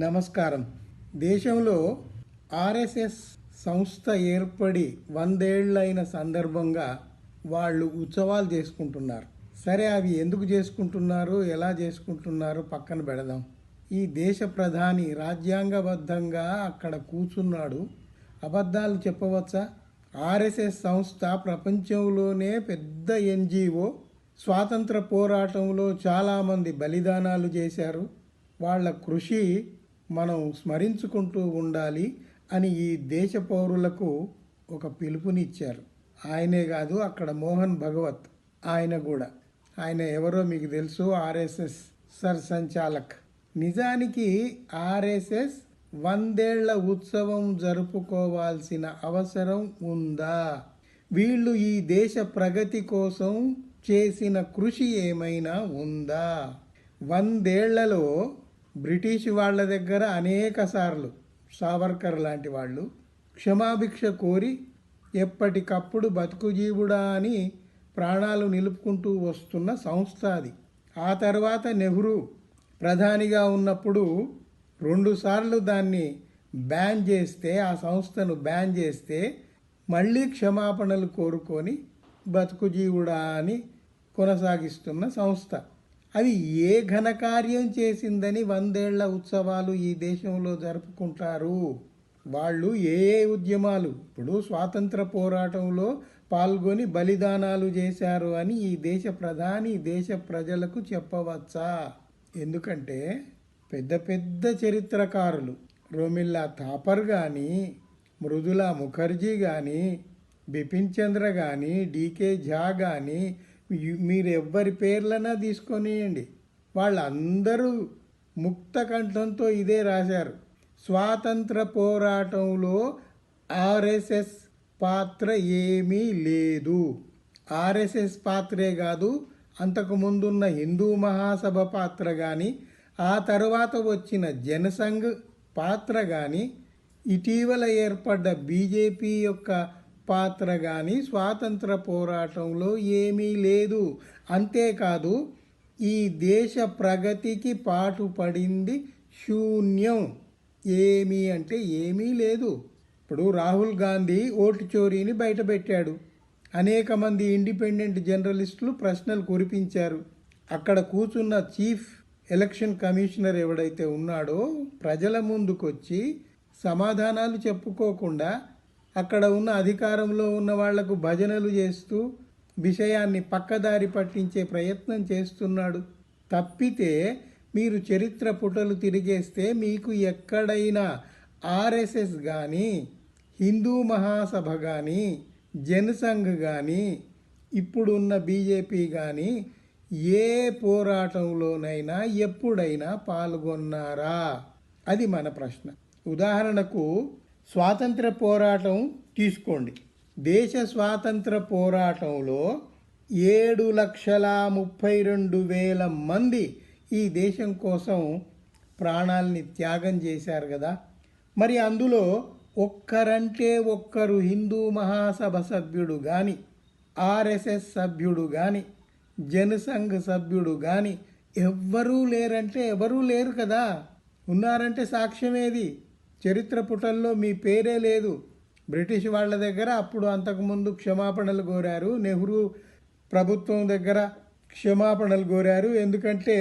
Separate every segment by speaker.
Speaker 1: నమస్కారం. దేశంలో ఆర్ఎస్ఎస్ సంస్థ ఏర్పడి వందేళ్ళైన సందర్భంగా వాళ్ళు ఉత్సవాలు చేసుకుంటున్నారు. సరే అవి ఎందుకు చేసుకుంటున్నారు? ఎలా చేసుకుంటున్నారు? పక్కన పెడదాం. ఈ దేశ ప్రధాని రాజ్యాంగబద్ధంగా అక్కడ కూర్చున్నాడు. అబద్ధాలు చెప్పవచ్చా? ఆర్ఎస్ఎస్ సంస్థ ప్రపంచంలోనే పెద్ద ఎన్జిఓ. స్వాతంత్ర పోరాటంలో చాలామంది బలిదానాలు చేశారు. వాళ్ళ కృషి మనం స్మరించుకుంటూ ఉండాలి అని ఈ దేశ పౌరులకు ఒక పిలుపునిచ్చారు. ఆయనే కాదు అక్కడ మోహన్ భగవత్ ఆయన కూడా. ఆయన ఎవరో మీకు తెలుసు ఆర్ఎస్ఎస్ సర్ సంచాలక్ నిజానికి ఆర్ఎస్ఎస్ వందేళ్ళ ఉత్సవం జరుపుకోవాల్సిన అవసరం ఉందా? వీళ్ళు ఈ దేశ ప్రగతి కోసం చేసిన కృషి ఏమైనా ఉందా? వందేళ్ళలో బ్రిటిష్ వాళ్ళ దగ్గర అనేక సార్లు సావర్కర్ లాంటి వాళ్ళు క్షమాభిక్ష కోరి ఎప్పటికప్పుడు బతుకు జీవుడా అని ప్రాణాలు నిలుపుకుంటూ వస్తున్న సంస్థ అది. ఆ తర్వాత నెహ్రూ ప్రధానిగా ఉన్నప్పుడు రెండుసార్లు దాన్ని బ్యాన్ చేస్తే ఆ సంస్థను బ్యాన్ చేస్తే మళ్ళీ క్షమాపణలు కోరుకొని బతుకు జీవుడా అని కొనసాగిస్తున్న సంస్థ. అది ఏ ఘనకార్యం చేసిందని వందేళ్ళ ఉత్సవాలు ఈ దేశంలో జరుపుకుంటారు? వాళ్ళు ఏ ఏ ఉద్యమాలు? ఇప్పుడు స్వాతంత్ర పోరాటంలో పాల్గొని బలిదానాలు చేశారు అని ఈ దేశ ప్రధాని దేశ ప్రజలకు చెప్పవచ్చా? ఎందుకంటే పెద్ద పెద్ద చరిత్రకారులు రోమిల్లా థాపర్ కానీ మృదులా ముఖర్జీ కానీ బిపిన్ చంద్ర కానీ డీకే ఝా కానీ మీరు ఎవ్వరి పేర్లైనా తీసుకొనియండి. వాళ్ళందరూ ముక్త కంఠంతో ఇదే రాశారు. స్వాతంత్ర పోరాటంలో ఆర్ఎస్ఎస్ పాత్ర ఏమీ లేదు. ఆర్ఎస్ఎస్ పాత్రే కాదు అంతకు ముందున్న హిందూ మహాసభ పాత్ర కానీ ఆ తర్వాత వచ్చిన జనసంఘ్ పాత్ర కానీ ఇటీవల ఏర్పడ్డ బీజేపీ యొక్క పాత్ర కానీ స్వాతంత్ర పోరాటంలో ఏమీ లేదు. అంతేకాదు ఈ దేశ ప్రగతికి పాటుపడింది శూన్యం. ఏమీ అంటే ఏమీ లేదు. ఇప్పుడు రాహుల్ గాంధీ ఓటు చోరీని బయటపెట్టాడు. అనేక మంది ఇండిపెండెంట్ జర్నలిస్టులు ప్రశ్నలు కురిపించారు. అక్కడ కూర్చున్న చీఫ్ ఎలక్షన్ కమిషనర్ ఎవడైతే ఉన్నాడో ప్రజల ముందుకొచ్చి సమాధానాలు చెప్పుకోకుండా అక్కడ ఉన్న అధికారంలో ఉన్న వాళ్ళకు భజనలు చేస్తూ విషయాన్ని పక్కదారి పట్టించే ప్రయత్నం చేస్తున్నాడు. తప్పితే మీరు చరిత్ర పుటలు తిరిగేస్తే మీకు ఎక్కడైనా ఆర్ఎస్ఎస్ కానీ హిందూ మహాసభ కానీ జనసంఘ్ కానీ ఇప్పుడున్న బీజేపీ కానీ ఏ పోరాటంలోనైనా ఎప్పుడైనా పాల్గొన్నారా? అది మన ప్రశ్న. ఉదాహరణకు స్వాతంత్ర పోరాటం తీసుకోండి. దేశ స్వాతంత్ర పోరాటంలో ఏడు లక్షల ముప్పై రెండు వేల మంది ఈ దేశం కోసం ప్రాణాల్ని త్యాగం చేశారు కదా. మరి అందులో ఒక్కరంటే ఒక్కరు హిందూ మహాసభ సభ్యుడు కానీ ఆర్ఎస్ఎస్ సభ్యుడు కానీ జనసంఘ్ సభ్యుడు కానీ ఎవ్వరూ లేరంటే ఎవరూ లేరు కదా. ఉన్నారంటే సాక్ష్యమేది? చరిత్ర పుటల్లో మీ పేరే లేదు. బ్రిటిష్ వాళ్ళ దగ్గర అప్పుడు అంతకుముందు క్షమాపణలు కోరారు. నెహ్రూ ప్రభుత్వం దగ్గర క్షమాపణలు కోరారు. ఎందుకంటే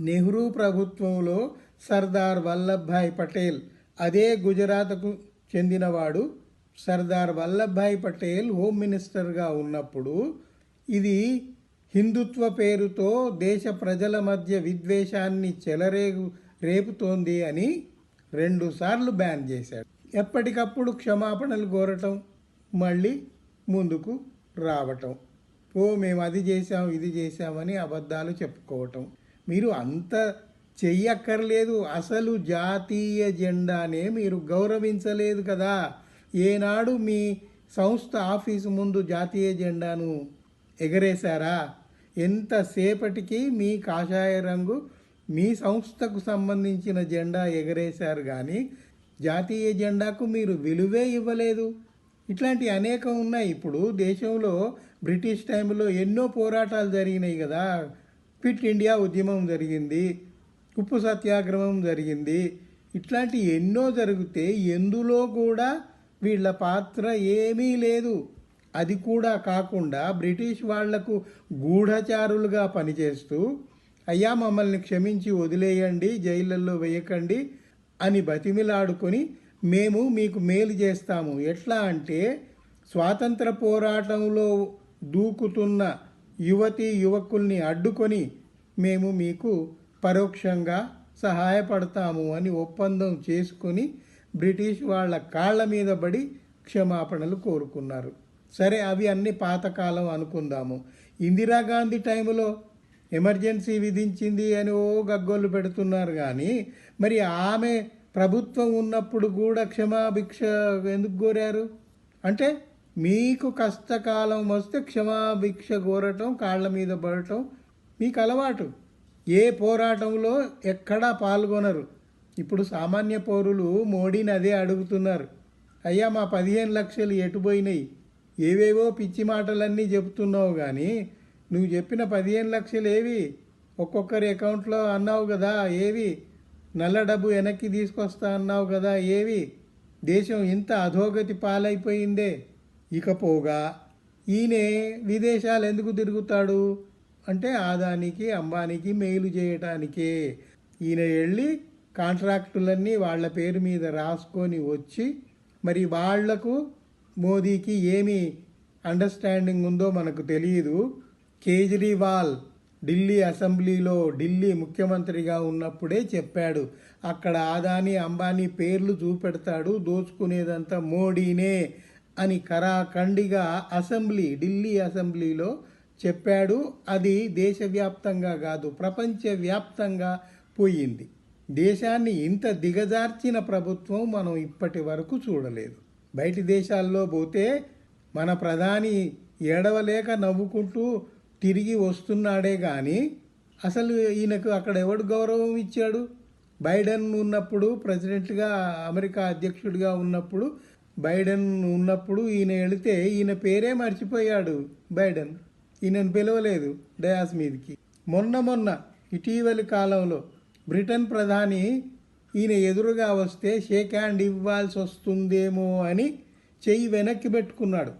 Speaker 1: నెహ్రూ ప్రభుత్వంలో సర్దార్ వల్లభాయ్ పటేల్ అదే గుజరాత్కు చెందినవాడు సర్దార్ వల్లభాయ్ పటేల్ హోమ్ మినిస్టర్గా ఉన్నప్పుడు ఇది హిందుత్వ పేరుతో దేశ ప్రజల మధ్య విద్వేషాన్ని చెలరేగు రేపుతోంది అని రెండుసార్లు బ్యాన్ చేశాడు. ఎప్పటికప్పుడు క్షమాపణలు కోరటం మళ్ళీ ముందుకు రావటం. ఓ మేము అది చేసాం ఇది చేసామని అబద్ధాలు చెప్పుకోవటం. మీరు అంత చెయ్యక్కర్లేదు. అసలు జాతీయ జెండానే మీరు గౌరవించలేదు కదా. ఏనాడు మీ సంస్థ ఆఫీసు ముందు జాతీయ జెండాను ఎగరేశారా? ఎంతసేపటికి మీ కాషాయ రంగు మీ సంస్థకు సంబంధించిన జెండా ఎగరేశారు కానీ జాతీయ జెండాకు మీరు విలువే ఇవ్వలేదు. ఇట్లాంటి అనేకం ఉన్నాయి. ఇప్పుడు దేశంలో బ్రిటిష్ టైంలో ఎన్నో పోరాటాలు జరిగినాయి కదా. క్విట్ ఇండియా ఉద్యమం జరిగింది. ఉప్పు సత్యాగ్రహం జరిగింది. ఇట్లాంటి ఎన్నో జరిగితే ఎందులో కూడా వీళ్ళ పాత్ర ఏమీ లేదు. అది కూడా కాకుండా బ్రిటిష్ వాళ్ళకు గూఢచారులుగా పనిచేస్తూ అయ్యా మమ్మల్ని క్షమించి వదిలేయండి జైళ్ళల్లో వేయకండి అని బతిమిలాడుకొని మేము మీకు మేలు చేస్తాము. ఎట్లా అంటే స్వాతంత్ర పోరాటంలో దూకుతున్న యువతి యువకుల్ని అడ్డుకొని మేము మీకు పరోక్షంగా సహాయపడతాము అని ఒప్పందం చేసుకొని బ్రిటిష్ వాళ్ళ కాళ్ళ మీద పడి క్షమాపణలు కోరుకున్నారు. సరే అవి అన్ని పాతకాలం అనుకుందాము. ఇందిరాగాంధీ టైంలో ఎమర్జెన్సీ విధించింది అని ఓ గగ్గోలు పెడుతున్నారు కానీ మరి ఆమె ప్రభుత్వం ఉన్నప్పుడు కూడా క్షమాభిక్ష ఎందుకు కోరారు? అంటే మీకు కష్టకాలం వస్తే క్షమాభిక్ష కోరటం కాళ్ళ మీద పడటం మీకు అలవాటు. ఏ పోరాటంలో ఎక్కడా పాల్గొనరు. ఇప్పుడు సామాన్య పౌరులు మోడీని అదే అడుగుతున్నారు. అయ్యా మా పదిహేను లక్షలు ఎటుపోయినాయి ఏవేవో పిచ్చి మాటలన్నీ చెబుతున్నావు కానీ నువ్వు చెప్పిన పదిహేను లక్షలు ఏవి? ఒక్కొక్కరి అకౌంట్లో అన్నావు కదా ఏవి? నల్ల డబ్బు వెనక్కి తీసుకొస్తా అన్నావు కదా ఏవి? దేశం ఇంత అధోగతి పాలైపోయిందే. ఇకపోగా ఈయనే విదేశాలు ఎందుకు తిరుగుతాడు? అంటే ఆదానికి అంబానికి మెయిలు చేయటానికే. ఈయన వెళ్ళి కాంట్రాక్టులన్నీ వాళ్ళ పేరు మీద రాసుకొని వచ్చి మరి వాళ్ళకు మోదీకి ఏమి అండర్స్టాండింగ్ ఉందో మనకు తెలియదు కేజ్రీవాల్ ఢిల్లీ అసెంబ్లీలో ఢిల్లీ ముఖ్యమంత్రిగా ఉన్నప్పుడే చెప్పాడు. అక్కడ ఆదాని అంబానీ పేర్లు చూపెడతాడు. దోచుకునేదంతా మోడీనే అని కరాఖండిగా అసెంబ్లీ ఢిల్లీ అసెంబ్లీలో చెప్పాడు. అది దేశవ్యాప్తంగా కాదు ప్రపంచవ్యాప్తంగా పోయింది. దేశాన్ని ఇంత దిగజార్చిన ప్రభుత్వం మనం ఇప్పటి వరకు చూడలేదు. బయటి దేశాల్లో పోతే మన ప్రధాని ఏడవలేక నవ్వుకుంటూ తిరిగి వస్తున్నాడే కానీ అసలు ఈయనకు అక్కడ ఎవడు గౌరవం ఇచ్చాడు? బైడెన్ ఉన్నప్పుడు ప్రెసిడెంట్గా అమెరికా అధ్యక్షుడిగా ఉన్నప్పుడు బైడెన్ ఉన్నప్పుడు ఈయన వెళితే ఈయన పేరే మర్చిపోయాడు బైడెన్. ఈయనను పిలవలేదు డయాస్ మీదకి. మొన్న మొన్న ఇటీవలి కాలంలో బ్రిటన్ ప్రధాని ఈయన ఎదురుగా వస్తే షేక్ హ్యాండ్ ఇవ్వాల్సి వస్తుందేమో అని చెయ్యి వెనక్కి పెట్టుకున్నాడు.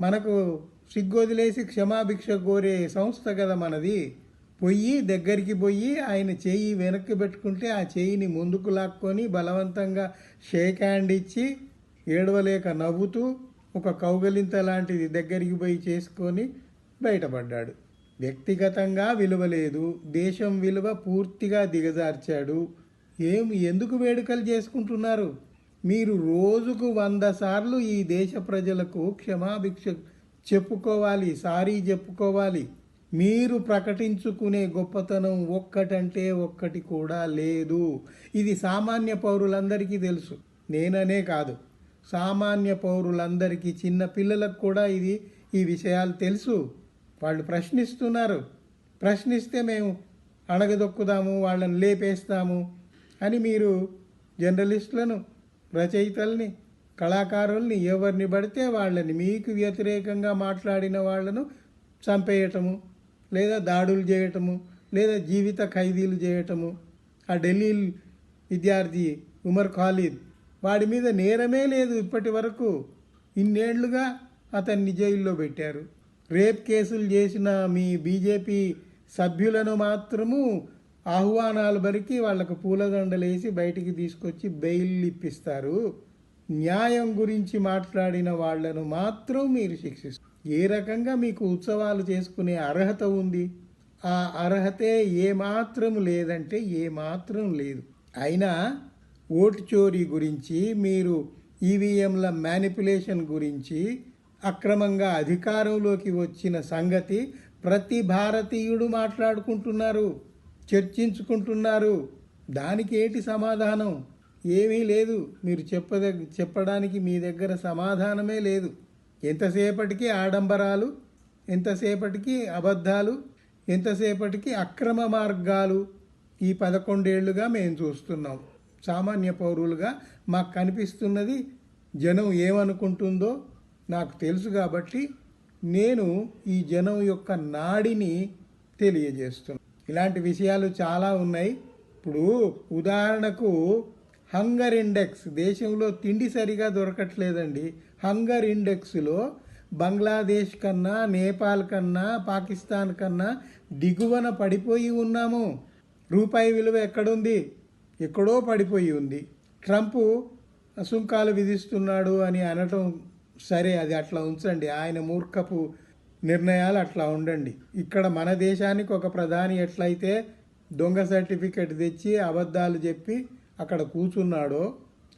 Speaker 1: మనకు సిగ్గొదిలేసి క్షమాభిక్ష కోరే సంస్థ కదా మనది. పొయ్యి దగ్గరికి పోయి ఆయన చెయ్యి వెనక్కి పెట్టుకుంటే ఆ చెయ్యిని ముందుకు లాక్కొని బలవంతంగా షేక్ హ్యాండ్ ఇచ్చి ఏడవలేక నవ్వుతూ ఒక కౌగలింత లాంటిది దగ్గరికి పోయి చేసుకొని బయటపడ్డాడు. వ్యక్తిగతంగా విలువ లేదు. దేశం విలువ పూర్తిగా దిగజార్చాడు. ఏం ఎందుకు వేడుకలు చేసుకుంటున్నారు? మీరు రోజుకు వంద సార్లు ఈ దేశ ప్రజలకు క్షమాభిక్ష చెప్పుకోవాలి సారీ చెప్పుకోవాలి. మీరు ప్రకటించుకునే గొప్పతనం ఒక్కటంటే ఒక్కటి కూడా లేదు. ఇది సామాన్య పౌరులందరికీ తెలుసు. నేననే కాదు. సామాన్య పౌరులందరికీ చిన్న పిల్లలకు కూడా ఇది ఈ విషయాలు తెలుసు. వాళ్ళు ప్రశ్నిస్తున్నారు. ప్రశ్నిస్తే మేము అణగదొక్కుదాము వాళ్ళని లేపేస్తాము అని మీరు జర్నలిస్టులను రచయితల్ని కళాకారుల్ని ఎవరిని పడితే వాళ్ళని మీకు వ్యతిరేకంగా మాట్లాడిన వాళ్ళను చంపేయటము లేదా దాడులు చేయటము లేదా జీవిత ఖైదీలు చేయటము. ఆ ఢిల్లీ విద్యార్థి ఉమర్ ఖాలిద్ వాడి మీద నేరమే లేదు ఇప్పటి వరకు. ఇన్నేళ్ళుగా అతన్ని జైల్లో పెట్టారు. రేప్ కేసులు చేసిన మీ బీజేపీ సభ్యులను మాత్రము ఆహ్వానాలు బరికి వాళ్ళకు పూలదండలేసి బయటికి తీసుకొచ్చి బెయిల్ ఇప్పిస్తారు. న్యాయం గురించి మాట్లాడిన వాళ్ళను మాత్రం మీరు శిక్షిస్తారు ఏ రకంగా మీకు ఉత్సవాలు చేసుకునే అర్హత ఉంది? ఆ అర్హతే ఏమాత్రం లేదంటే ఏమాత్రం లేదు. అయినా ఓటు చోరీ గురించి మీరు ఈవీఎంల మ్యానిపులేషన్ గురించి అక్రమంగా అధికారంలోకి వచ్చిన సంగతి ప్రతి భారతీయుడు మాట్లాడుకుంటున్నారు చర్చించుకుంటున్నారు. దానికి ఏంటి సమాధానం? ఏమీ లేదు. మీరు చెప్పద చెప్పడానికి మీ దగ్గర సమాధానమే లేదు. ఎంతసేపటికి ఆడంబరాలు? ఎంతసేపటికి అబద్ధాలు? ఎంతసేపటికి అక్రమ మార్గాలు? ఈ పదకొండేళ్ళుగా మేము చూస్తున్నాం. సామాన్య పౌరులుగా మాకు కనిపిస్తున్నది జనం ఏమనుకుంటుందో నాకు తెలుసు కాబట్టి నేను ఈ జనం యొక్క నాడిని తెలియజేస్తున్నాను ఇలాంటి విషయాలు చాలా ఉన్నాయి. ఇప్పుడు ఉదాహరణకు హంగర్ ఇండెక్స్. దేశంలో తిండి సరిగా దొరకట్లేదండి. హంగర్ ఇండెక్స్లో బంగ్లాదేశ్ కన్నా నేపాల్ కన్నా పాకిస్తాన్ కన్నా దిగువన పడిపోయి ఉన్నాము. రూపాయి విలువ ఎక్కడుంది? ఎక్కడో పడిపోయి ఉంది. ట్రంప్ సుంకాలు విధిస్తున్నాడు అని అనటం సరే అది అట్లా ఉంచండి. ఆయన మూర్ఖపు నిర్ణయాలు అట్లా ఉండండి. ఇక్కడ మన దేశానికి ఒక ప్రధాని ఎట్లయితే దొంగ సర్టిఫికెట్ తెచ్చి అబద్ధాలు చెప్పి అక్కడ కూర్చున్నాడో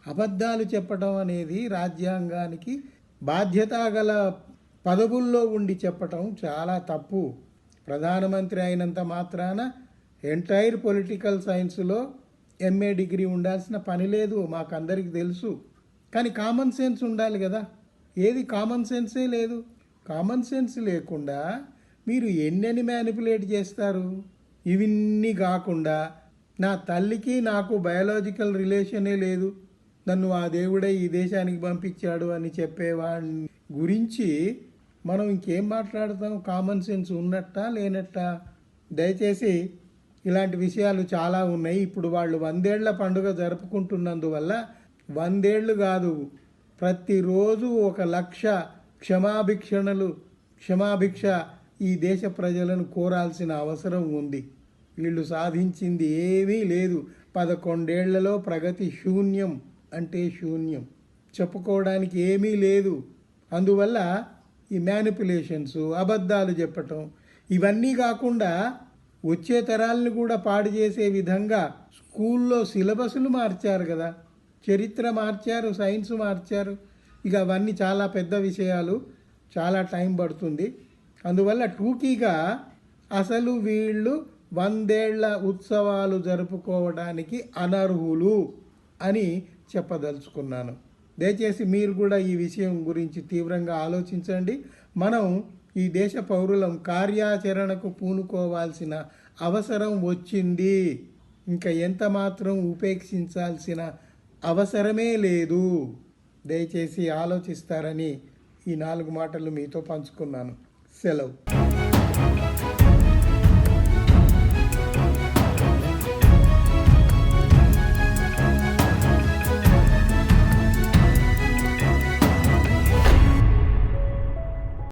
Speaker 1: అబద్ధాలు చెప్పడం అనేది రాజ్యాంగానికి బాధ్యత గల పదవుల్లో ఉండి చెప్పటం చాలా తప్పు. ప్రధానమంత్రి అయినంత మాత్రాన ఎంటైర్ పొలిటికల్ సైన్స్లో ఎంఏ డిగ్రీ ఉండాల్సిన పని లేదు మాకందరికి తెలుసు. కానీ కామన్ సెన్స్ ఉండాలి కదా. ఏది కామన్ సెన్సే లేదు. కామన్ సెన్స్ లేకుండా మీరు ఎన్నెన్ని మ్యానిపులేట్ చేస్తారు? ఇవన్నీ కాకుండా నా తల్లికి నాకు బయాలజికల్ రిలేషనే లేదు. నన్ను ఆ దేవుడే ఈ దేశానికి పంపించాడు అని చెప్పేవాడి గురించి మనం ఇంకేం మాట్లాడతాం? కామన్ సెన్స్ ఉన్నట్టా లేనట్టా? దయచేసి ఇలాంటి విషయాలు చాలా ఉన్నాయి. ఇప్పుడు వాళ్ళు వందేళ్ళ పండుగ జరుపుకుంటున్నందువల్ల వందేళ్ళు కాదు ప్రతిరోజు ఒక లక్ష క్షమాభిక్షణలు క్షమాభిక్ష ఈ దేశ ప్రజలను కోరాల్సిన అవసరం ఉంది. వీళ్ళు సాధించింది ఏమీ లేదు. పదకొండేళ్ళలో ప్రగతి శూన్యం అంటే శూన్యం. చెప్పుకోవడానికి ఏమీ లేదు. అందువల్ల ఈ మ్యానిపులేషన్స్ అబద్ధాలు చెప్పటం ఇవన్నీ కాకుండా వచ్చే తరాలను కూడా పాడు చేసే విధంగా స్కూల్లో సిలబస్లు మార్చారు కదా. చరిత్ర మార్చారు సైన్స్ మార్చారు. ఇక అవన్నీ చాలా పెద్ద విషయాలు. చాలా టైం పడుతుంది. అందువల్ల టూకీగా అసలు వీళ్ళు వందేళ్ళ ఉత్సవాలు జరుపుకోవడానికి అనర్హులు అని చెప్పదలుచుకున్నాను. దయచేసి మీరు కూడా ఈ విషయం గురించి తీవ్రంగా ఆలోచించండి. మనం ఈ దేశ పౌరులం కార్యాచరణకు పూనుకోవాల్సిన అవసరం వచ్చింది. ఇంకా ఎంత మాత్రం ఉపేక్షించాల్సిన అవసరమే లేదు. దయచేసి ఆలోచిస్తారని ఈ నాలుగు మాటలు మీతో పంచుకున్నాను. సెలవు.